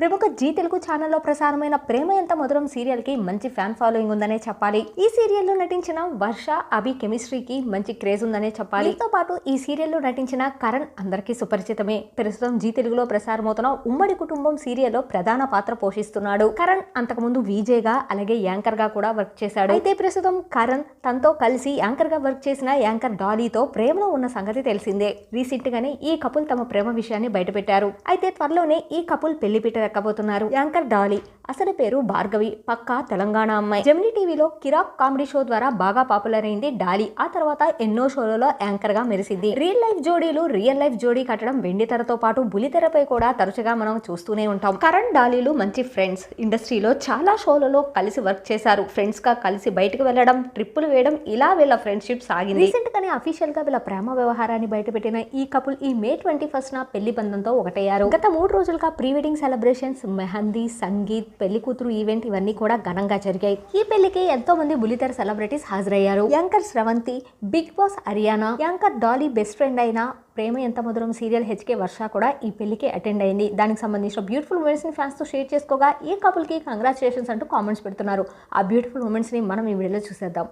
ప్రముఖ జీ తెలుగు ఛానల్లో ప్రసారమైన ప్రేమ ఎంత మధురం సీరియల్కి మంచి ఫ్యాన్ ఫాలోయింగ్ ఉందనే చెప్పాలి. ఈ సీరియల్లో నటించిన వర్ష అభి కెమిస్ట్రీకి మంచి క్రేజ్ ఉందనే చెప్పాలి. దీంతో పాటు ఈ సీరియల్లో నటించిన కరణ్ అందరికీ సుపరిచితమే. ప్రస్తుతం జీ తెలుగులో ప్రసారమవుతున్న ఉమ్మడి కుటుంబం సీరియల్లో ప్రధాన పాత్ర పోషిస్తున్నాడు. కరణ్ అంతకుముందు VJ అలాగే యాంకర్గా కూడా వర్క్ చేశాడు. అయితే ప్రస్తుతం కరణ్ తనతో కలిసి యాంకర్గా వర్క్ చేసిన యాంకర్ డాలీతో ప్రేమలో ఉన్న సంగతి తెలిసిందే. రీసెంట్ గానే ఈ కపుల్ తమ ప్రేమ విషయాన్ని బయటపెట్టారు. అయితే త్వరలోనే ఈ కపుల్ పెళ్ళి పీట యాంకర్ డాలీ అసలు పేరు భార్గవి పక్కా తెలంగాణ అమ్మాయి. జమినీ టీవీలో కిరాక్ కామెడీ షో ద్వారా బాగా పాపులర్ అయింది డాలీ. ఆ తర్వాత ఎన్నో షోలలో యాంకర్గా మెరిసింది. రియల్ లైఫ్ జోడీలు రియల్ లైఫ్ జోడీ కట్టడం వెండి తెరతో పాటు బులితెరపై కూడా తరచుగా మనం చూస్తూనే ఉంటాం. కరణ్ డాలీలు మంచి ఫ్రెండ్స్. ఇండస్ట్రీలో చాలా షోలలో కలిసి వర్క్ చేశారు. ఫ్రెండ్స్గా కలిసి బయటకు వెళ్ళడం ట్రిప్పులు వేయడం ఇలా వీళ్ళ ఫ్రెండ్షిప్ సాగింది. రీసెంట్ గానే అఫీషియల్గా వీళ్ళ ప్రేమ వ్యవహారాన్ని బయటపెట్టిన ఈ కపుల్ ఈ మే ట్వంటీ ఫస్ట్ నా పెళ్ళి బంధంతో ఒకటయ్యారు. గత మూడు రోజులుగా pre wedding celebrations mehendi sangeet పెళ్ళి కూతురు ఈవెంట్ ఇవన్నీ కూడా ఘనంగా జరిగాయి. ఈ పెళ్ళికి ఎంతో మంది బులితెర సెలబ్రిటీస్ హాజరయ్యారు. Anchor Sravanthi Bigg Boss Ariyana anchor Dolly best friend అయిన ప్రేమ ఎంత మధురం సీరియల్ హెచ్కే వర్ష కూడా ఈ పెళ్ళికి అటెండ్ అయింది. దానికి సంబంధించిన బ్యూటిఫుల్ మూమెంట్స్ని ఫ్యాన్స్తో షేర్ చేసుకోగా ఈ కపుల్కి కంగ్రాచులేషన్స్ అంటూ కామెంట్స్ పెడుతున్నారు. ఆ బ్యూటిఫుల్ మూమెంట్స్ని మనం ఈ వీడియోలో చూసేద్దాం.